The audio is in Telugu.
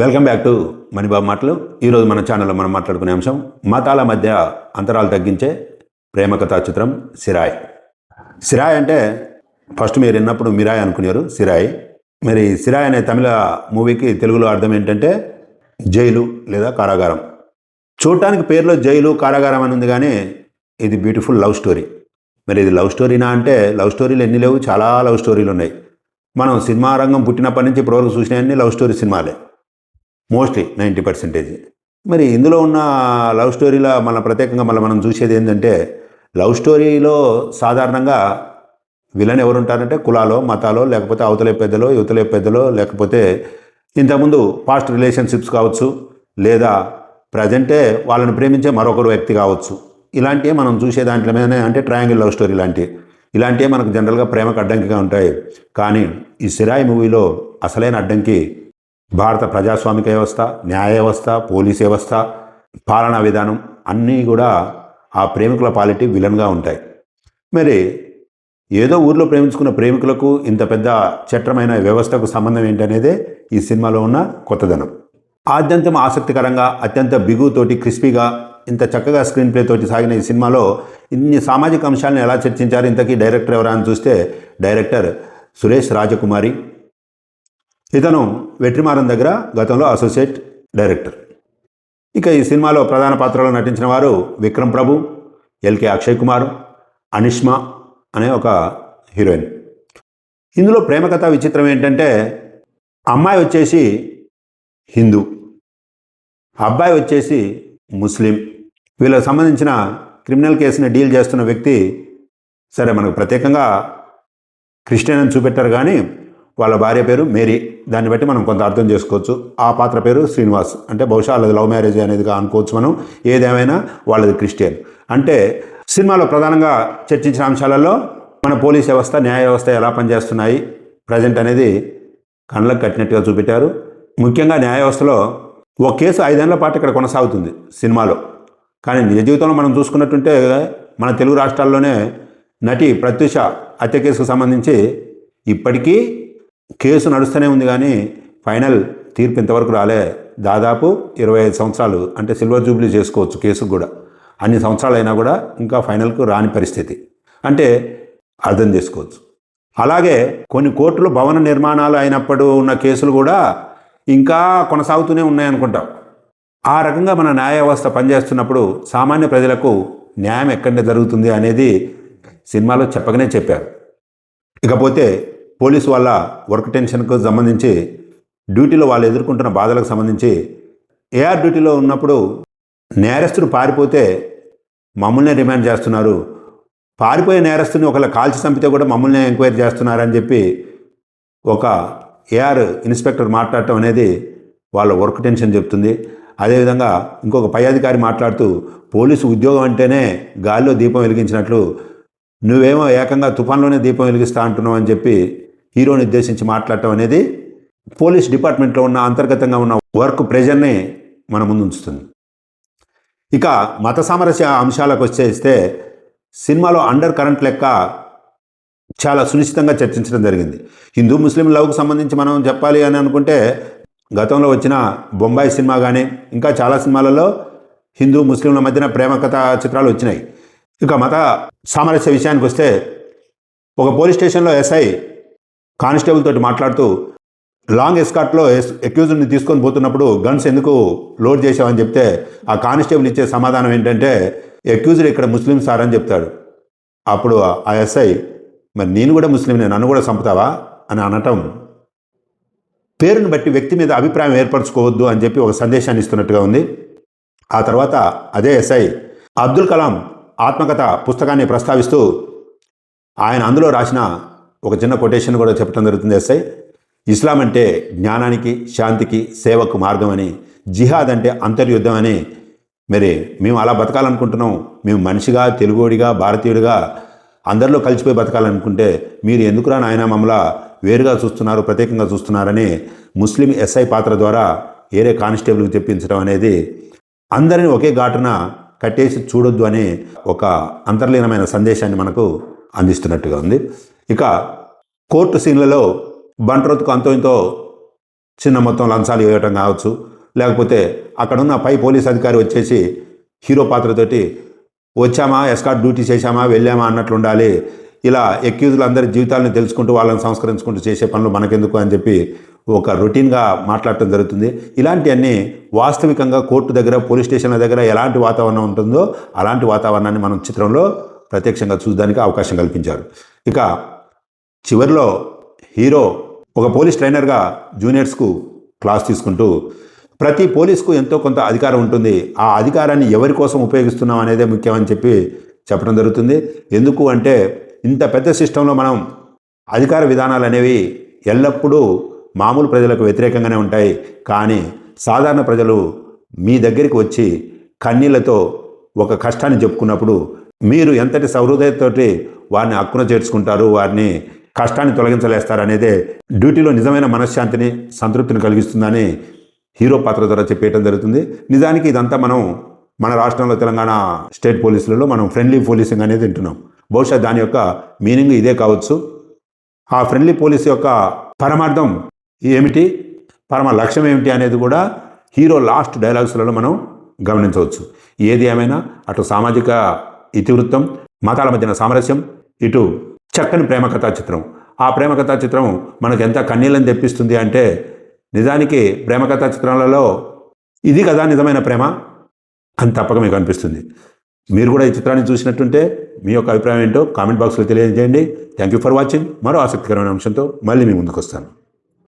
వెల్కమ్ బ్యాక్ టు మణిబాబు మాటలు. ఈరోజు మన ఛానల్లో మనం మాట్లాడుకునే అంశం మతాల మధ్య అంతరాలు తగ్గించే ప్రేమ కథా చిత్రం సిరాయ్. సిరాయ్ అంటే ఫస్ట్ మీరు విన్నప్పుడు మిరాయ్ అనుకునేవారు సిరాయ్. మరి సిరాయ్ అనే తమిళ మూవీకి తెలుగులో అర్థం ఏంటంటే జైలు లేదా కారాగారం. చూడటానికి పేరులో జైలు కారాగారం అని ఉంది కానీ ఇది బ్యూటిఫుల్ లవ్ స్టోరీ. మరి ఇది లవ్ స్టోరీనా అంటే లవ్ స్టోరీలు ఎన్ని లేవు చాలా లవ్ స్టోరీలు ఉన్నాయి. మనం సినిమా రంగం పుట్టినప్పటి నుంచి ఇప్పటివరకు చూసినవన్నీ లవ్ స్టోరీ సినిమాలే. Mostly ninety percentage. మరి ఇందులో ఉన్న లవ్ స్టోరీలో మన ప్రత్యేకంగా మళ్ళీ మనం చూసేది ఏంటంటే లవ్ స్టోరీలో సాధారణంగా విలన్ ఎవరు ఉంటారంటే కులాలో మతాలో లేకపోతే అవతలే పెద్దలో యువతల పెద్దలో లేకపోతే ఇంతకుముందు పాస్ట్ రిలేషన్షిప్స్ కావచ్చు లేదా ప్రజెంటే వాళ్ళని ప్రేమించే మరొకరు వ్యక్తి కావచ్చు. ఇలాంటివి మనం చూసే దాంట్లో మీదనే అంటే ట్రయాంగిల్ లవ్ స్టోరీ లాంటివి ఇలాంటివి మనకు జనరల్గా ప్రేమకు అడ్డంకిగా ఉంటాయి. కానీ ఈ సిరాయి మూవీలో అసలైన అడ్డంకి భారత ప్రజాస్వామిక వ్యవస్థ న్యాయ వ్యవస్థ పోలీస్ వ్యవస్థ పాలనా విధానం అన్నీ కూడా ఆ ప్రేమికుల పాలిటీ విలన్గా ఉంటాయి. మరి ఏదో ఊర్లో ప్రేమించుకున్న ప్రేమికులకు ఇంత పెద్ద చట్టమైన వ్యవస్థకు సంబంధం ఏంటనేదే ఈ సినిమాలో ఉన్న కొత్తదనం. ఆద్యంతం ఆసక్తికరంగా అత్యంత బిగుతోటి క్రిస్పీగా ఇంత చక్కగా స్క్రీన్ ప్లే తోటి సాగిన ఈ సినిమాలో ఇన్ని సామాజిక అంశాలను ఎలా చర్చించారు? ఇంతకీ డైరెక్టర్ ఎవరా అని చూస్తే డైరెక్టర్ సురేష్ రాజకుమారి. ఇతను వెట్రిమారన్ దగ్గర గతంలో అసోసియేట్ డైరెక్టర్. ఇక ఈ సినిమాలో ప్రధాన పాత్రలో నటించిన వారు విక్రమ్ ప్రభు ఎల్కే అక్షయ్ కుమార్ అనిష్మా అనే ఒక హీరోయిన్. ఇందులో ప్రేమ కథ విచిత్రం ఏంటంటే అమ్మాయి వచ్చేసి హిందూ అబ్బాయి వచ్చేసి ముస్లిం. వీళ్ళకి సంబంధించిన క్రిమినల్ కేసుని డీల్ చేస్తున్న వ్యక్తి సరే మనకు ప్రత్యేకంగా క్రిస్టియన్ అని చూపెట్టారు కానీ వాళ్ళ భార్య పేరు మేరీ. దాన్ని బట్టి మనం కొంత అర్థం చేసుకోవచ్చు. ఆ పాత్ర పేరు శ్రీనివాస్. అంటే బహుశా వాళ్ళది లవ్ మ్యారేజ్ అనేదిగా అనుకోవచ్చు మనం. ఏదేమైనా వాళ్ళది క్రిస్టియన్. అంటే సినిమాలో ప్రధానంగా చర్చించిన అంశాలలో మన పోలీస్ వ్యవస్థ న్యాయ వ్యవస్థ ఎలా పనిచేస్తున్నాయి? ప్రజెంట్ అనేది కళ్ళకు కట్టినట్టుగా చూపెట్టారు. ముఖ్యంగా న్యాయ వ్యవస్థలో ఒక కేసు ఐదేళ్ళ పాటు ఇక్కడ కొనసాగుతుంది సినిమాలో. కానీ నిజ జీవితంలో మనం చూసుకున్నట్టుంటే మన తెలుగు రాష్ట్రాల్లోనే నటి ప్రత్యూష హత్య కేసుకు సంబంధించి ఇప్పటికీ కేసు నడుస్తూనే ఉంది కానీ ఫైనల్ తీర్పు ఇంతవరకు రాలే. దాదాపు ఇరవై ఐదు సంవత్సరాలు అంటే సిల్వర్ జూబ్లీ చేసుకోవచ్చు కేసుకు కూడా. అన్ని సంవత్సరాలు అయినా కూడా ఇంకా ఫైనల్కు రాని పరిస్థితి. అంటే అర్థం చేసుకోవచ్చు. అలాగే కొన్ని కోర్టులు భవన నిర్మాణాలు అయినప్పుడు ఉన్న కేసులు కూడా ఇంకా కొనసాగుతూనే ఉన్నాయనుకుంటాం. ఆ రకంగా మన న్యాయ వ్యవస్థ పనిచేస్తున్నప్పుడు సామాన్య ప్రజలకు న్యాయం ఎక్కడ జరుగుతుంది అనేది సినిమాలో చెప్పకనే చెప్పారు. ఇకపోతే పోలీసు వాళ్ళ వర్క్ టెన్షన్కు సంబంధించి డ్యూటీలో వాళ్ళు ఎదుర్కొంటున్న బాధలకు సంబంధించి ఏఆర్ డ్యూటీలో ఉన్నప్పుడు నేరస్తుడు పారిపోతే మమ్మల్నే రిమాండ్ చేస్తున్నారు. పారిపోయే నేరస్తుని ఒకళ్ళ కాల్చి చంపితే కూడా మమ్మల్ని ఎంక్వైరీ చేస్తున్నారని చెప్పి ఒక ఏఆర్ ఇన్స్పెక్టర్ మాట్లాడటం అనేది వాళ్ళ వర్క్ టెన్షన్ చెప్తుంది. అదేవిధంగా ఇంకొక పై అధికారి మాట్లాడుతూ పోలీసు ఉద్యోగం అంటేనే గాలిలో దీపం వెలిగించినట్లు నువ్వేమో ఏకంగా తుఫాన్లోనే దీపం వెలిగిస్తా అంటున్నావు అని చెప్పి హీరోని ఉద్దేశించి మాట్లాడటం అనేది పోలీస్ డిపార్ట్మెంట్లో ఉన్న అంతర్గతంగా ఉన్న వర్క్ ప్రెజర్ని మన ముందు ఉంచుతుంది ఇక మత సామరస్య అంశాలకు వచ్చేస్తే సినిమాలో అండర్ కరెంట్ లెక్క చాలా సునిశ్చితంగా చర్చించడం జరిగింది. హిందూ ముస్లిం లవ్కు సంబంధించి మనం చెప్పాలి అని అనుకుంటే గతంలో వచ్చిన బొంబాయి సినిమా కానీ ఇంకా చాలా సినిమాలలో హిందూ ముస్లింల మధ్యన ప్రేమ కథ చిత్రాలు వచ్చినాయి. ఇక మత సామరస్య విషయానికి వస్తే ఒక పోలీస్ స్టేషన్లో ఎస్ఐ కానిస్టేబుల్ తోటి మాట్లాడుతూ లాంగ్ ఎస్కార్ట్లో ఎస్ తీసుకొని పోతున్నప్పుడు గన్స్ ఎందుకు లోడ్ చేశామని చెప్తే ఆ కానిస్టేబుల్ ఇచ్చే సమాధానం ఏంటంటే అక్యూజ్డ్ ఇక్కడ ముస్లిం సార్ అని చెప్తాడు. అప్పుడు ఆ ఎస్ఐ మరి నేను కూడా ముస్లింనే నన్ను కూడా చంపుతావా? అని అనటం. పేరుని బట్టి వ్యక్తి మీద అభిప్రాయం ఏర్పరచుకోవద్దు అని చెప్పి ఒక సందేశాన్ని ఇస్తున్నట్టుగా ఉంది. ఆ తర్వాత అదే ఎస్ఐ అబ్దుల్ కలాం ఆత్మకథ పుస్తకాన్ని ప్రస్తావిస్తూ ఆయన అందులో రాసిన ఒక చిన్న కొటేషన్ కూడా చెప్పడం జరుగుతుంది ఎస్ఐ. ఇస్లాం అంటే జ్ఞానానికి శాంతికి సేవకు మార్గం అని జిహాద్ అంటే అంతర్యుద్ధం అని. మరి మేము అలా బతకాలనుకుంటున్నాం. మేము మనిషిగా తెలుగోడిగా భారతీయుడిగా అందరిలో కలిసిపోయి బతకాలనుకుంటే మీరు ఎందుకురా నాయన మమ్మల వేరుగా చూస్తున్నారు ప్రత్యేకంగా చూస్తున్నారని ముస్లిం ఎస్ఐ పాత్ర ద్వారా ఏరే కానిస్టేబుల్కి చెప్పించడం అనేది అందరిని ఒకే ఘాటున కట్టేసి చూడొద్దు అనే ఒక అంతర్లీనమైన సందేశాన్ని మనకు అందిస్తున్నట్టుగా ఉంది. ఇక కోర్టు సీన్లలో బంట్రోత్కు అంతో ఇంతో చిన్న మొత్తం లంచాలు ఇవ్వటం కావచ్చు. లేకపోతే అక్కడున్న పై పోలీస్ అధికారి వచ్చేసి హీరో పాత్రతోటి వచ్చామా ఎస్కాట్ డ్యూటీ చేశామా వెళ్ళామా అన్నట్లు ఉండాలి ఇలా ఎక్యూజులు అందరి జీవితాలను తెలుసుకుంటూ వాళ్ళని సంస్కరించుకుంటూ చేసే పనులు మనకెందుకు అని చెప్పి ఒక రొటీన్గా మాట్లాడటం జరుగుతుంది. ఇలాంటివన్నీ వాస్తవికంగా కోర్టు దగ్గర పోలీస్ స్టేషన్ల దగ్గర ఎలాంటి వాతావరణం ఉంటుందో అలాంటి వాతావరణాన్ని మనం చిత్రంలో ప్రత్యక్షంగా చూడడానికి అవకాశం కల్పించారు. ఇక చివరిలో హీరో ఒక పోలీస్ ట్రైనర్గా జూనియర్స్కు క్లాస్ తీసుకుంటూ ప్రతి పోలీస్కు ఎంతో కొంత అధికారం ఉంటుంది. ఆ అధికారాన్ని ఎవరి కోసం ఉపయోగిస్తున్నాం అనేదే ముఖ్యమని చెప్పి చెప్పడం జరుగుతుంది. ఎందుకు అంటే ఇంత పెద్ద సిస్టంలో మనం అధికార విధానాలు అనేవి ఎల్లప్పుడూ మామూలు ప్రజలకు వ్యతిరేకంగానే ఉంటాయి. కానీ సాధారణ ప్రజలు మీ దగ్గరికి వచ్చి కన్నీళ్ళతో ఒక కష్టాన్ని చెప్పుకున్నప్పుడు మీరు ఎంతటి సహృదయతోటి వారిని హక్కున చేర్చుకుంటారు వారిని కష్టాన్ని తొలగించలేస్తారనేదే డ్యూటీలో నిజమైన మనశ్శాంతిని సంతృప్తిని కలిగిస్తుందని హీరో పాత్ర ద్వారా చెప్పేయటం జరుగుతుంది. నిజానికి ఇదంతా మనం మన రాష్ట్రంలో తెలంగాణ స్టేట్ పోలీసులలో మనం ఫ్రెండ్లీ పోలీసింగ్ అనేది వింటున్నాం. బహుశా దాని యొక్క మీనింగ్ ఇదే కావచ్చు. ఆ ఫ్రెండ్లీ పోలీస్ యొక్క పరమార్థం ఏమిటి పరమ లక్ష్యం ఏమిటి అనేది కూడా హీరో లాస్ట్ డైలాగ్స్లలో మనం గమనించవచ్చు. ఏది ఏమైనా అటు సామాజిక ఇతివృత్తం మతాల మధ్యన సామరస్యం ఇటు చక్కని ప్రేమ కథా చిత్రం. ఆ ప్రేమ కథా చిత్రం మనకు ఎంత కన్నీళ్ళని తెప్పిస్తుంది అంటే నిజానికి ప్రేమ కథా చిత్రాలలో ఇది కదా నిజమైన ప్రేమ? అని తప్పక మీకు అనిపిస్తుంది. మీరు కూడా ఈ చిత్రాన్ని చూసినట్టుంటే మీ యొక్క అభిప్రాయం ఏంటో కామెంట్ బాక్స్లో తెలియజేయండి. థ్యాంక్ యూ ఫర్ వాచింగ్ మరో ఆసక్తికరమైన అంశంతో మళ్ళీ మీ ముందుకు వస్తాను.